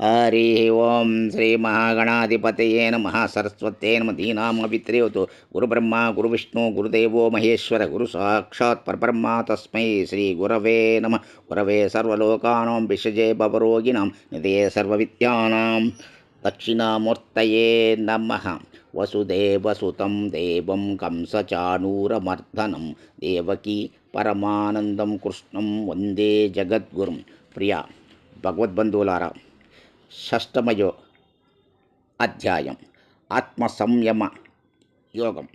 హరి ఓం శ్రీ మహాగణాధిపతయే నమ సరస్వతే నమ దీనామవిత్రేవతు గురుబ్రహ్మ గురువిష్ణు గురుదేవో మహేశ్వర గురు సాక్షాత్ పరబ్రహ్మ తస్మై శ్రీ గురవే నమ గురవే సర్వలోకానాం విషజే భవరోగిణాం నిదే సర్వవిద్యానాం దక్షిణామూర్తయే నమ వసుదేవసుతం దేవం కంసచాణూరమర్దనం దేవకీ పరమానందం కృష్ణం వందే జగద్గురుం ప్రియా భగవద్బంధువులారా షష్టమయో అధ్యాయం. ఆత్మ సంయమ యోగం.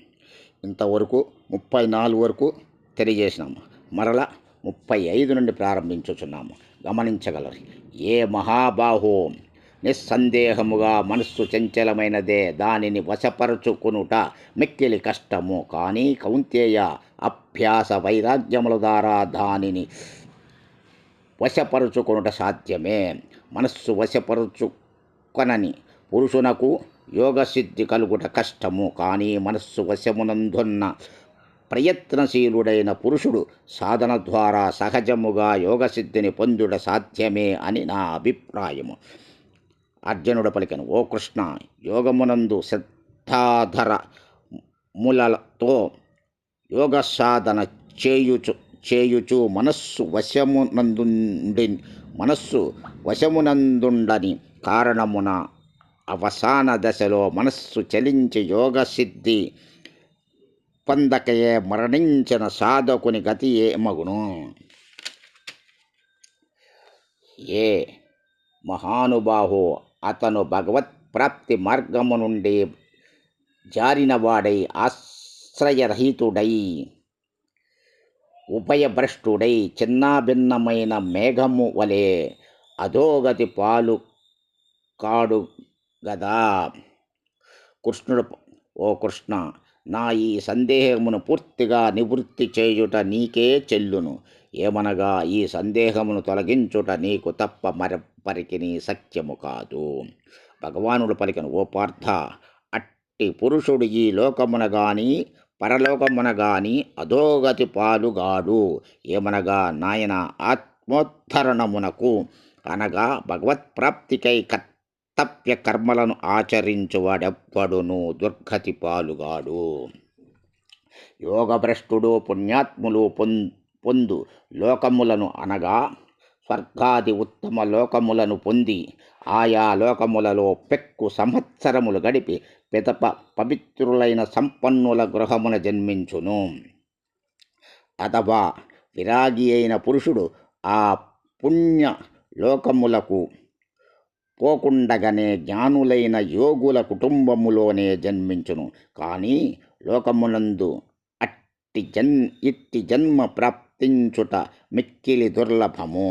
ఇంతవరకు ముప్పై నాలుగు వరకు తెలియజేసినాము. మరల ముప్పై ఐదు నుండి ప్రారంభించుచున్నాము. గమనించగలరు. ఏ మహాబాహో నిస్సందేహముగా మనస్సు చంచలమైనదే దానిని వశపరుచుకునుట మిక్కిలి కష్టము. కానీ కౌంతేయ అభ్యాస వైరాగ్యముల ద్వారా దానిని వశపరుచుకొనుట సాధ్యమే. మనస్సు వశపరుచుకొనని పురుషునకు యోగసిద్ధి కలుగుట కష్టము కానీ మనస్సు వశమునందున్న ప్రయత్నశీలుడైన పురుషుడు సాధన ద్వారా సహజముగా యోగసిద్ధిని పొందుట సాధ్యమే అని నా అభిప్రాయము. అర్జునుడు పలికను ఓ కృష్ణ యోగమునందు శ్రద్ధాధర ములతో యోగ సాధన చేయుచు చేయుచు మనస్సు వశమునందుండి మనస్సు వశమునందుండని కారణమున అవసాన దశలో మనస్సు చలించి యోగసిద్ధి పొందకయే మరణించిన సాధకుని గతి ఏమగును? ఏ మహానుభావు అతను భగవత్ ప్రాప్తి మార్గము నుండి జారినవాడై ఆశ్రయరహితుడై ఉభయభ్రష్టుడై చిన్నాభిన్నమైన మేఘము వలె అధోగతి పాలు కాడు గదా. కృష్ణుడు ఓ కృష్ణ నా ఈ సందేహమును పూర్తిగా నివృత్తి చేయుట నీకే చెల్లును. ఏమనగా ఈ సందేహమును తొలగించుట నీకు తప్ప మరెప్పరికి నీ సత్యము కాదు. భగవానుడు పలికిన ఓ పార్థ అట్టి పురుషుడు ఈ లోకమున గాని పరలోకమునగాని అధోగతి పాలుగాడు ఏమనగా నాయన ఆత్మోద్ధరణమునకు అనగా భగవత్ప్రాప్తికై కర్తవ్య కర్మలను ఆచరించువాడెవ్వడును దుర్గతి పాలుగాడు యోగభ్రష్టుడు పుణ్యాత్ములు పొం పొందు లోకములను అనగా స్వర్గాది ఉత్తమ లోకములను పొంది ఆయా లోకములలో పెక్కు సంవత్సరములు గడిపి పిదప పవిత్రులైన సంపన్నుల గృహమున జన్మించును. అథవా విరాగి అయిన పురుషుడు ఆ పుణ్య లోకములకు పోకుండగానే జ్ఞానులైన యోగుల కుటుంబములోనే జన్మించును. కానీ లోకమునందు అట్టి జన్ ఇట్టి జన్మ ప్రాప్తించుట మిక్కిలి దుర్లభము.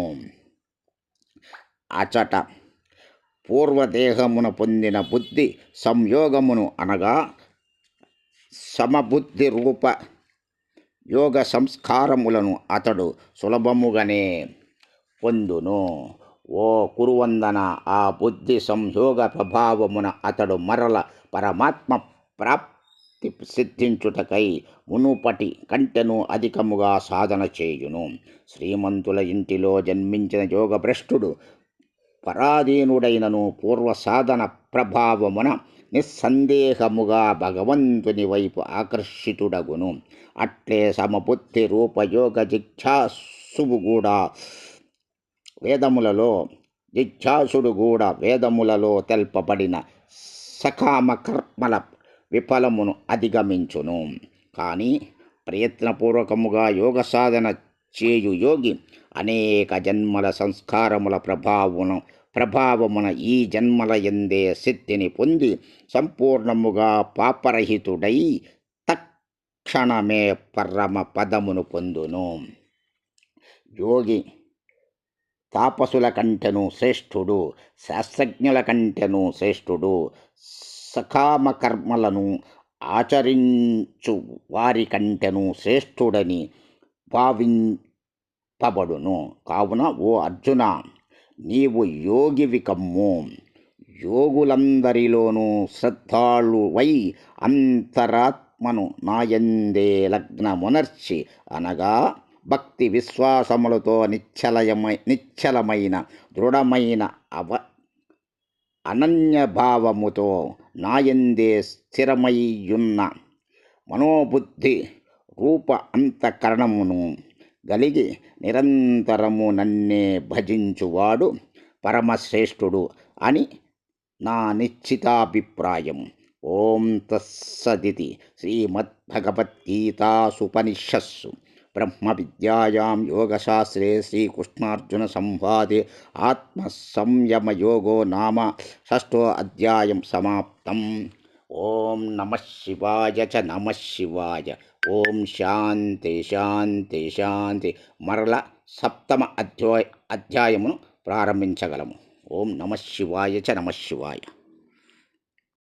అచట పూర్వదేహమున పొందిన బుద్ధి సంయోగమును అనగా సమబుద్ధి రూప యోగ సంస్కారములను అతడు సులభముగానే పొందును. ఓ కురువందన ఆ బుద్ధి సంయోగ ప్రభావమున అతడు మరల పరమాత్మ ప్రాప్తి సిద్ధించుటకై మునుపటి కంటెను అధికముగా సాధన చేయును. శ్రీమంతుల ఇంటిలో జన్మించిన యోగభ్రష్టుడు పరాధీనుడైనను పూర్వ సాధన ప్రభావమున నిస్సందేహముగా భగవంతుని వైపు ఆకర్షితుడగును. అట్లే సమబుద్ధి రూపయోగ జిజ్ఞాసువు కూడా వేదములలో జిజ్ఞాసుడు కూడా వేదములలో తెల్పబడిన సకామ కర్మల విఫలమును అధిగమించును. కానీ ప్రయత్నపూర్వకముగా యోగ సాధన చేయు యోగి అనేక జన్మల సంస్కారముల ప్రభావమును ప్రభావమున ఈ జన్మల ఎందే సిద్ధిని పొంది సంపూర్ణముగా పాపరహితుడై తక్షణమే పరమ పదమును పొందును. యోగి తాపసుల కంటెను శ్రేష్ఠుడు శాస్త్రజ్ఞుల కంటెను శ్రేష్ఠుడు సకామ కర్మలను ఆచరించు వారి కంటెను శ్రేష్ఠుడని భావింపబడును. కావున ఓ అర్జున నీవు యోగివి కమ్ము. యోగులందరిలోనూ శ్రద్ధాళువై అంతరాత్మను నాయందే లగ్నమునర్చి అనగా భక్తి విశ్వాసములతో నిశ్చలయమై నిశ్చలమైన దృఢమైన అవ అనన్యభావముతో నాయందే స్థిరమయ్యున్న మనోబుద్ధి రూప అంతఃకరణమును గలిగి నిరంతరము నన్నే భజించువాడు పరమశ్రేష్ఠుడు అని నా నిశ్చితాభిప్రాయం. ఓం తస్సదితి శ్రీమద్భగవద్గీతాసుపనిషస్సు. బ్రహ్మ విద్యాయాం యోగశాస్త్రే శ్రీకృష్ణార్జున సంవాదే ఆత్మసంయమయోగో నామ షష్ఠో అధ్యాయం సమాప్తం ఓం నమ శివాయ చ నమ శివాయ ఓం శాంతి శాంతి శాంతి మరల సప్తమ అధ్యాయ అధ్యాయమును ప్రారంభించగలము ఓం నమ శివాయ చ నమ శివాయ